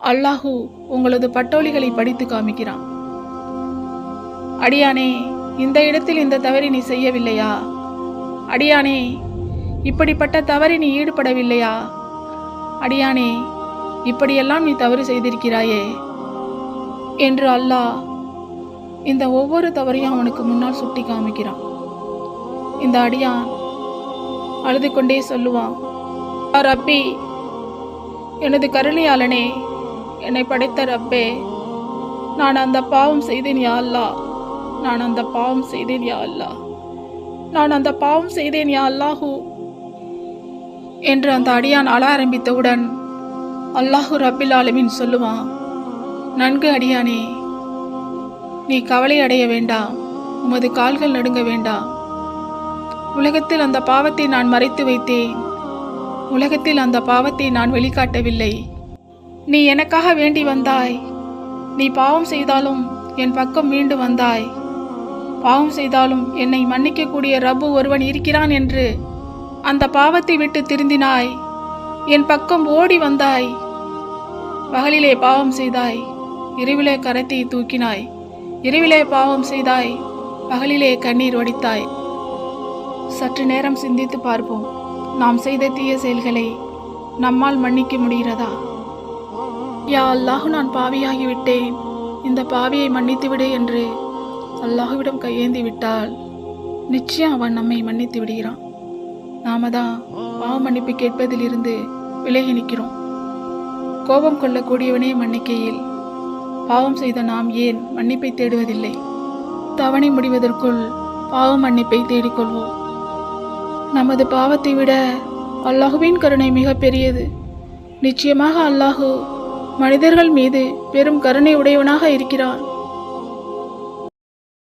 அல்லாஹு உங்களது பட்டோலிகளை படித்து காமிக்கிறான். அடியானே இந்த இடத்தில் இந்த தவறி நீ செய்யவில்லையா? அடியானே இப்படிப்பட்ட தவறி நீ ஈடுபடவில்லையா? அடியானே இப்படியெல்லாம் நீ தவறு செய்திருக்கிறாயே? என்று அல்லாஹ் இந்த ஒவ்வொரு தவறையும் அவனுக்கு முன்னால் சுட்டி காமிக்கிறான். இந்த அடியான் அழுது கொண்டே சொல்லுவான் ரப்பி எனது கருணையாளனே என்னை படைத்த ரப்பே. நான் அந்த பாவம் செய்தேன் யா அல்லாஹ் நான் அந்த பாவம் செய்தேன் யா அல்லா. நான் அந்த பாவம் செய்தேன் யா அல்லாஹூ. என்று அந்த அடியான் அழ ஆரம்பித்தவுடன் அல்லாஹு ரப்பில் ஆலமின் சொல்லுவான் நன்கு அடியானே நீ கவலை அடைய வேண்டாம். உமது கால்கள் நடுங்க வேண்டாம். உலகத்தில் அந்த பாவத்தை நான் மறைத்து வைத்தேன். உலகத்தில் அந்த பாவத்தை நான் வெளிக்காட்டவில்லை. நீ எனக்காக வேண்டி வந்தாய். நீ பாவம் செய்தாலும் என் பக்கம் மீண்டு வந்தாய். பாவம் செய்தாலும் என்னை மன்னிக்கக்கூடிய ரப்பு ஒருவன் இருக்கிறான் என்று அந்த பாவத்தை விட்டு திருந்தினாய். என் பக்கம் ஓடி வந்தாய். பகலிலே பாவம் செய்தாய். இரவிலே கரத்தை தூக்கினாய். இரவிலே பாவம் செய்தாய். பகலிலே கண்ணீர் வடித்தாய். சற்று நேரம் சிந்தித்து பார்ப்போம். நாம் செய்த தீய செயல்களை நம்மால் மன்னிக்க முடிகிறதா? யா அல்லாஹு நான் பாவியாகிவிட்டேன். இந்த பாவியை மன்னித்து விடு என்று அல்லாஹுவிடம் கையேந்தி விட்டால் நிச்சயம் அவன் நம்மை மன்னித்து விடுகிறான். நாம தான் பாவ மன்னிப்பு கேட்பதிலிருந்து விலகி நிற்கிறோம். கோபம் கொள்ளக்கூடியவனே மன்னிக்கையில். பாவம் செய்த நாம் ஏன் மன்னிப்பை தேடுவதில்லை? தவணை முடிவதற்குள் பாவ மன்னிப்பை தேடிக்கொள்வோம். நமது பாவத்தை விட அல்லாஹுவின் கருணை மிக பெரியது. நிச்சயமாக அல்லாஹு மனிதர்கள் மீது பெரும் கருணை உடையவனாக இருக்கிறார்